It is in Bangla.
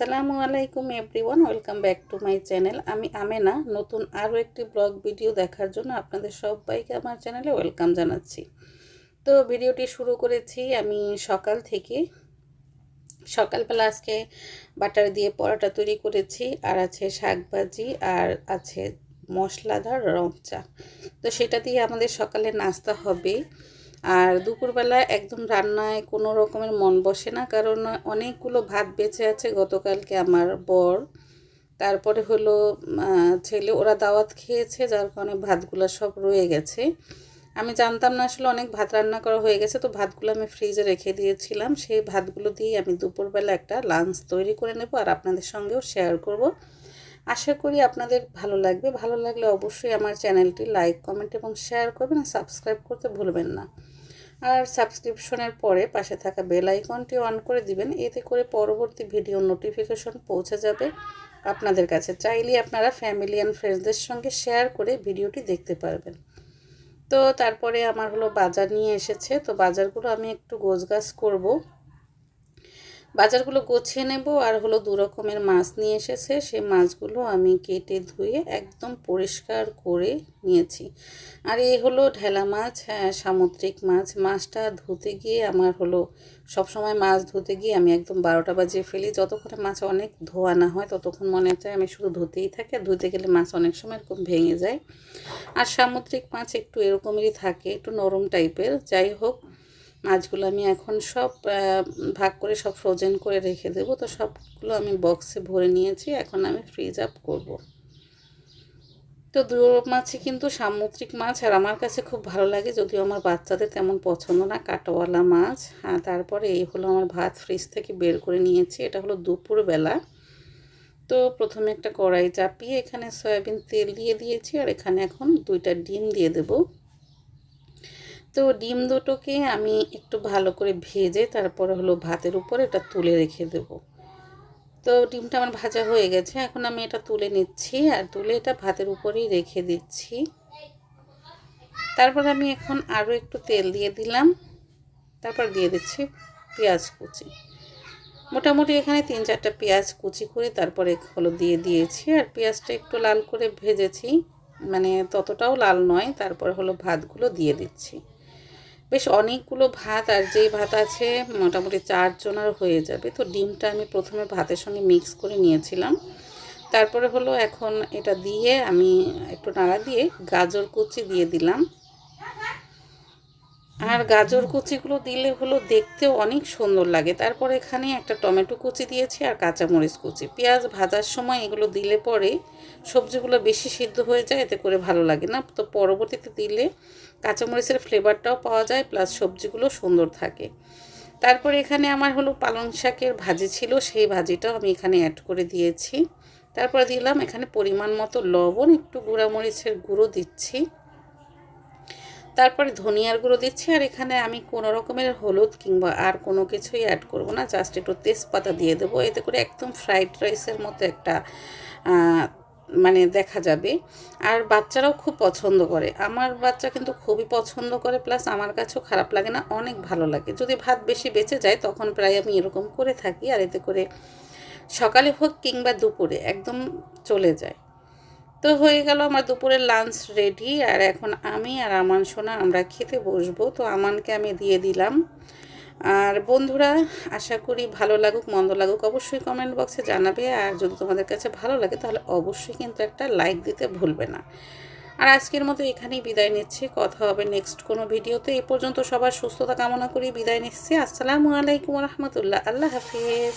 আসসালামু আলাইকুম everyone, welcome back to my channel. আমি আমেনা, নতুন আরও একটি ব্লগ ভিডিও দেখার জন্য আপনাদের সবাইকে আমার চ্যানেলে ওয়েলকাম জানাচ্ছি। তো ভিডিওটি শুরু করেছি আমি সকাল থেকে। সকালবেলা আজকে বাটার দিয়ে পরোটা তৈরি করেছি, আর আছে শাকভাজি, আর আছে মশলাদার রং চা। তো সেটা দিয়ে আমাদের সকালে নাস্তা হবে। আর দুপুরবেলা একদম রান্নায় কোনো রকমের মন বসে না, কারণ অনেকগুলো ভাত বেঁচে আছে গতকালকে আমার বর। তারপরে হলো ছেলে, ওরা দাওয়াত খেয়েছে, যার কারণে ভাতগুলো সব রয়ে গেছে। আমি জানতাম না আসলে অনেক ভাত রান্না করা হয়ে গেছে, তো ভাতগুলো আমি ফ্রিজে রেখে দিয়েছিলাম। সেই ভাতগুলো দিয়ে আমি দুপুরবেলা একটা লাঞ্চ তৈরি করে নেব আর আপনাদের সঙ্গেও শেয়ার করব। আশা করি আপনাদের ভালো লাগবে। ভালো লাগলে অবশ্যই আমার চ্যানেলটি লাইক, কমেন্ট এবং শেয়ার করবেন। সাবস্ক্রাইব করতে ভুলবেন না। আর সাবস্ক্রিপশনের পরে পাশে থাকা বেল আইকনটি অন করে দিবেন। এতে করে পরবর্তী ভিডিও নোটিফিকেশন পৌঁছে যাবে। আপনাদের কাছে চাইলে আপনারা ফ্যামিলি অ্যান্ড ফ্রেন্ডসদের সঙ্গে শেয়ার করে ভিডিওটি দেখতে পারবেন। তো তারপরে আমার হলো বাজার নিয়ে এসেছে। তো বাজারগুলো আমি একটু গোছগাছ করব। বাজারগুলো গোছিয়ে নেব আর হলো দু রকমের মাছ নিয়ে এসেছে। সে মাছগুলো আমি কেটে ধুয়ে একদম পরিষ্কার করে নিয়েছি। আর এই হলো ঢেলা মাছ হ্যাঁ সামুদ্রিক মাছ। মাছটা ধুতে গিয়ে আমার হলো সব সময় মাছ ধুতে গিয়ে আমি একদম বারোটা বাজিয়ে ফেলি। যতক্ষণে মাছ অনেক ধোয়া না হয়, ততক্ষণ মনে হচ্ছে আমি শুধু ধুতেই থাকি। আর ধুতে গেলে মাছ অনেক সময় এরকম ভেঙে যায়। আর সামুদ্রিক মাছ একটু এরকমই থাকে, একটু নরম টাইপের যাই হোক মাছগুলো আমি এখন সব ভাগ করে সব ফ্রোজেন করে রেখে দেবো। তো সবগুলো আমি বক্সে ভরে নিয়েছি, এখন আমি ফ্রিজ আপ করব। তো দু মাছই কিন্তু সামুদ্রিক মাছ, আর আমার কাছে খুব ভালো লাগে যদিও আমার বাচ্চাদের তেমন পছন্দ না কাটোয়ালা মাছ। হ্যাঁ তারপরে এই হলো আমার ভাত ফ্রিজ থেকে বের করে নিয়েছি, এটা হলো দুপুরবেলা। তো প্রথমে একটা কড়াই চাপিয়ে এখানে সয়াবিন তেল দিয়ে দিয়েছি, আর এখানে এখন দুইটা ডিম দিয়ে দেবো। তো ডিম দুটোকে আমি একটু ভালো করে ভেজে তারপরে হলো ভাতের উপর এটা তুলে রেখে দেব। তো ডিমটা আমার ভাজা হয়ে গেছে, এখন আমি এটা তুলে নিচ্ছি আর তুলে এটা ভাতের উপরেই রেখে দিচ্ছি। তারপর আমি এখন আরও একটু তেল দিয়ে দিলাম, তারপর দিয়ে দিচ্ছি পেঁয়াজ কুচি। মোটামুটি এখানে তিন চারটা পেঁয়াজ কুচি করে তারপরে হলো দিয়ে দিয়েছি আর পেঁয়াজটা একটু লাল করে ভেজেছি মানে ততটাও লাল নয়, তারপর হলো ভাতগুলো দিয়ে দিচ্ছি। বেশ অনেকগুলো ভাত আর যেই ভাত আছে মোটামুটি চারজনের হয়ে যাবে। তো ডিমটা আমি প্রথমে ভাতের সঙ্গে মিক্স করে নিয়েছিলাম। তারপরে হলো এখন এটা দিয়ে আমি একটু নাড়া দিয়ে গাজর কুচি দিয়ে দিলাম। আর গাজর কুচিগুলো দিলে হলো দেখতেও অনেক সুন্দর লাগে। তারপর এখানে একটা টমেটো কুচি দিয়েছি আর কাঁচামরিচ কুচি। পেঁয়াজ ভাজার সময় এগুলো দিলে পরে সবজিগুলো বেশি সিদ্ধ হয়ে যায়, এতে করে ভালো লাগে না। তো পরবর্তীতে দিলে কাঁচামরিচের ফ্লেভারটাও পাওয়া যায়, প্লাস সবজিগুলো সুন্দর থাকে। তারপর এখানে আমার হলো পালং শাকের ভাজি ছিল, সেই ভাজিটাও আমি এখানে অ্যাড করে দিয়েছি। তারপর দিলাম এখানে পরিমাণ মতো লবণ, একটু গুঁড়ামরিচের গুঁড়ো দিচ্ছি। তারপরে ধনিয়ার গুঁড়ো দিচ্ছি, আর এখানে আমি কোনো রকমের হলুদ কিংবা আর কোনো কিছুই অ্যাড করব না জাস্ট একটু তেজপাতা দিয়ে দেবো। এতে করে একদম ফ্রাইড রাইসের মতো একটা মানে দেখা যাবে। আর বাচ্চারাও খুব পছন্দ করে। আমার বাচ্চা কিন্তু খুবই পছন্দ করে প্লাস আমার কাছেও খারাপ লাগে না, অনেক ভালো লাগে। যদি ভাত বেশি বেঁচে যায়, তখন প্রায় আমি এরকম করে থাকি, আর এতে করে সকালে হোক কিংবা দুপুরে একদম চলে যায়। তো হয়ে গেল আমার দুপুরের লাঞ্চ রেডি আর এখন আমি আর আমান সোনা আমরা খেতে বসবো। তো আমানকে আমি দিয়ে দিলাম। আর বন্ধুরা, আশা করি ভালো লাগুক, মন্দ লাগুক, অবশ্যই কমেন্ট বক্সে জানাবে। আর যদি তোমাদের কাছে ভালো লাগে, তাহলে অবশ্যই কিন্তু একটা লাইক দিতে ভুলবে না। আর আজকের মতো এখানেই বিদায় নিচ্ছি। কথা হবে নেক্সট কোনো ভিডিওতে। এ পর্যন্ত সবার সুস্থতা কামনা করি, বিদায় নিচ্ছি। আসসালামু আলাইকুম রহমতুল্লাহ। আল্লাহ হাফিজ।